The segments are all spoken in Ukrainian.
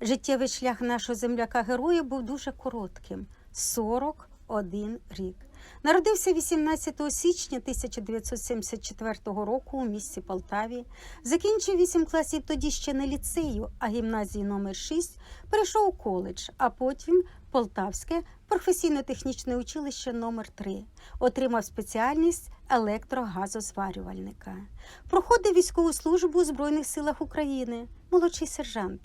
Життєвий шлях нашого земляка героя був дуже коротким 41 рік. Народився 18 січня 1974 року у місті Полтаві. Закінчив 8 класів тоді ще не ліцею, а гімназії номер 6 перейшов у коледж, а потім Полтавське професійно-технічне училище номер 3 Отримав спеціальність електрогазозварювальника. Проходив військову службу у Збройних силах України, молодший сержант.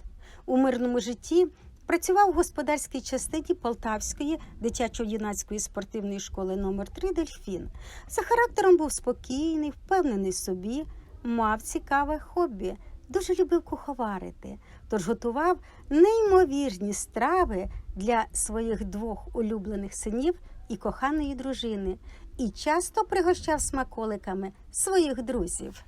У мирному житті працював у господарській частині Полтавської дитячо-юнацької спортивної школи номер 3 Дельфін. За характером був спокійний, впевнений в собі, мав цікаве хобі. Дуже любив куховарити, тож готував неймовірні страви для своїх двох улюблених синів і коханої дружини, і часто пригощав смаколиками своїх друзів.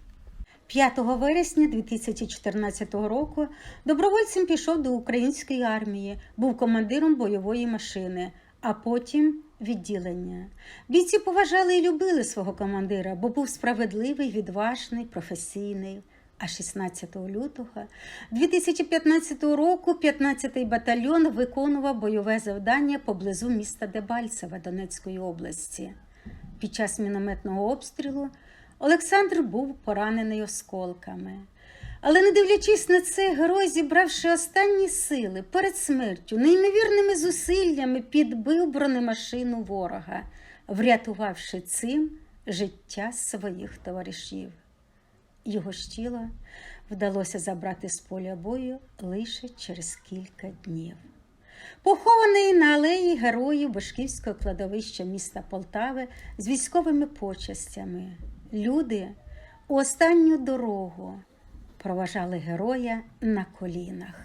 5 вересня 2014 року добровольцем пішов до української армії, був командиром бойової машини, а потім відділення. Бійці поважали і любили свого командира, бо був справедливий, відважний, професійний. А 16 лютого 2015 року 15-й батальйон виконував бойове завдання поблизу міста Дебальцева Донецької області. Під час мінометного обстрілу Олександр був поранений осколками. Але, не дивлячись на це, герой, зібравши останні сили перед смертю, неймовірними зусиллями підбив бронемашину ворога, врятувавши цим життя своїх товаришів. Його ж тіло вдалося забрати з поля бою лише через кілька днів. Похований на алеї героїв Башківського кладовища міста Полтави з військовими почастями. Люди у останню дорогу проважали героя на колінах.